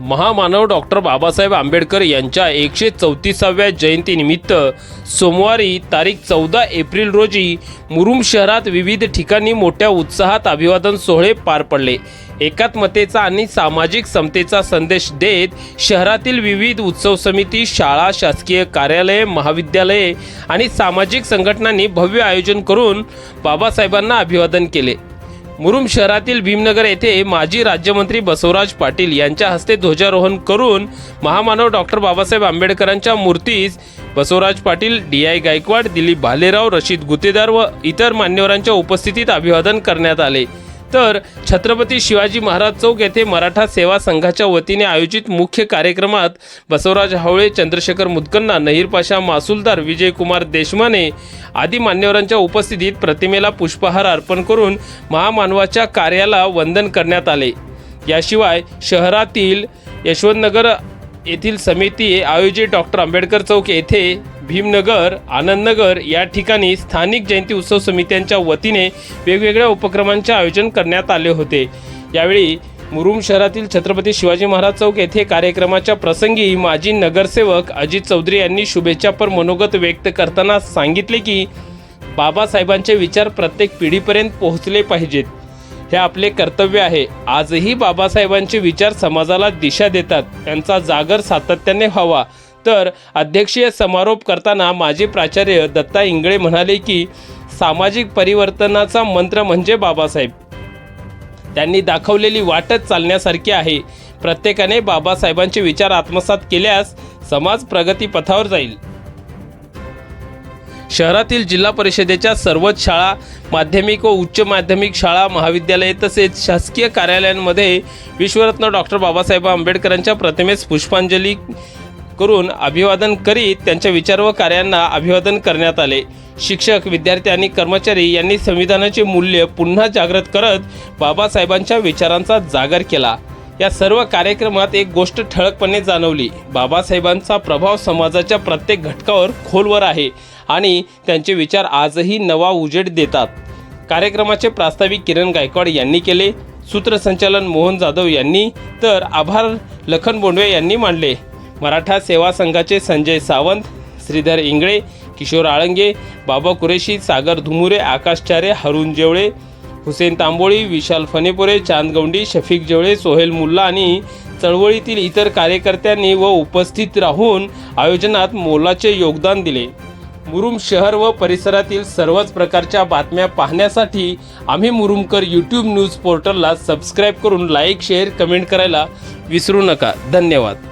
महामानव डॉक्टर बाबासाहेब आंबेडकर यांच्या एकशे चौतीसाव्या जयंतीनिमित्त सोमवारी तारीख चौदा एप्रिल रोजी मुरुम शहरात विविध ठिकाणी मोठ्या उत्साहात अभिवादन सोहळे पार पडले. एकात्मतेचा आणि सामाजिक समतेचा संदेश देत शहरातील विविध उत्सव समिती शाळा शासकीय कार्यालये महाविद्यालये आणि सामाजिक संघटनांनी भव्य आयोजन करून बाबासाहेबांना अभिवादन केले. मुरुम शहरातील भीमनगर येथे माजी राज्यमंत्री बसवराज पाटील यांच्या हस्ते ध्वजारोहण करून महामानव डॉक्टर बाबासाहेब आंबेडकरांच्या मूर्तीस बसवराज पाटील डी आय गायकवाड दिलीप भालेराव रशीद गुतेदार व इतर मान्यवरांच्या उपस्थितीत अभिवादन करण्यात आले. तर छत्रपती शिवाजी महाराज चौक येथे मराठा सेवा संघाच्या वतीने आयोजित मुख्य कार्यक्रमात बसवराज हावळे चंद्रशेखर मुदकन्ना नहीर पाशा मासुलदार विजयकुमार देशमाने आदी मान्यवरांच्या उपस्थितीत प्रतिमेला पुष्पहार अर्पण करून महामानवाच्या कार्याला वंदन करण्यात आले. याशिवाय शहरातील यशवंतनगर येथील समिती आयोजित डॉक्टर आंबेडकर चौक येथे भीमनगर आनंदनगर या ठिकाणी स्थानिक जयंती उत्सव समित्यांच्या वतीने वेगवेगळ्या उपक्रमांचे आयोजन करण्यात आले होते. यावेळी मुरुम शहरातील छत्रपती शिवाजी महाराज चौक येथे कार्यक्रमाच्या प्रसंगी माजी नगरसेवक अजित चौधरी यांनी शुभेच्छापर मनोगत व्यक्त करताना सांगितले की बाबासाहेबांचे विचार प्रत्येक पिढीपर्यंत पोहोचले पाहिजेत. हे आपले कर्तव्य आहे. आजही बाबासाहेबांचे विचार समाजाला दिशा देतात. त्यांचा जागर सातत्याने व्हावा. तर अध्यक्षीय समारोप करताना माजी प्राचार्य दत्ता इंगळे म्हणाले की सामाजिक परिवर्तनाचा मंत्र म्हणजे बाबासाहेब. त्यांनी दाखवलेली वाटच चालण्यासारखी आहे. प्रत्येकाने बाबासाहेबांचे विचार आत्मसात केल्यास समाज प्रगतीपथावर जाईल. शहरातील जिल्हा परिषदेच्या सर्वच शाळा माध्यमिक व उच्च माध्यमिक शाळा महाविद्यालये तसेच शासकीय कार्यालयांमध्ये विश्वरत्न डॉक्टर बाबासाहेब आंबेडकरांच्या प्रतिमेस पुष्पांजली करून अभिवादन करीत त्यांच्या विचार व कार्यांना अभिवादन करण्यात आले. शिक्षक विद्यार्थी आणि कर्मचारी यांनी संविधानाचे मूल्य पुन्हा जागृत करत बाबासाहेबांच्या विचारांचा जागर केला. या सर्व कार्यक्रमात एक गोष्ट ठळकपणे जाणवली. बाबासाहेबांचा प्रभाव समाजाच्या प्रत्येक घटकावर खोलवर आहे आणि त्यांचे विचार आजही नवा उजेड देतात. कार्यक्रमाचे प्रास्ताविक किरण गायकवाड यांनी केले. सूत्रसंचालन मोहन जाधव यांनी. तर आभार लखन बोंडवे यांनी मांडले. मराठा सेवा संघाचे संजय सावंत श्रीधर इंगळे किशोर आळंगे बाबा कुरेशी सागर धुमुरे आकाश चारे हरुण जेवळे हुसेन तांबोळी विशाल फनेपुरे चांदगौंडी शफिक जेवळे सोहेल मुल्ला आणि चळवळीतील इतर कार्यकर्त्यांनी व उपस्थित राहून आयोजनात मोलाचे योगदान दिले. मुरुम शहर व परिसरातील सर्वच प्रकारच्या बातम्या पाहण्यासाठी आम्ही मुरुमकर यूट्यूब न्यूज पोर्टलला सबस्क्राईब करून लाईक शेअर कमेंट करायला विसरू नका. धन्यवाद.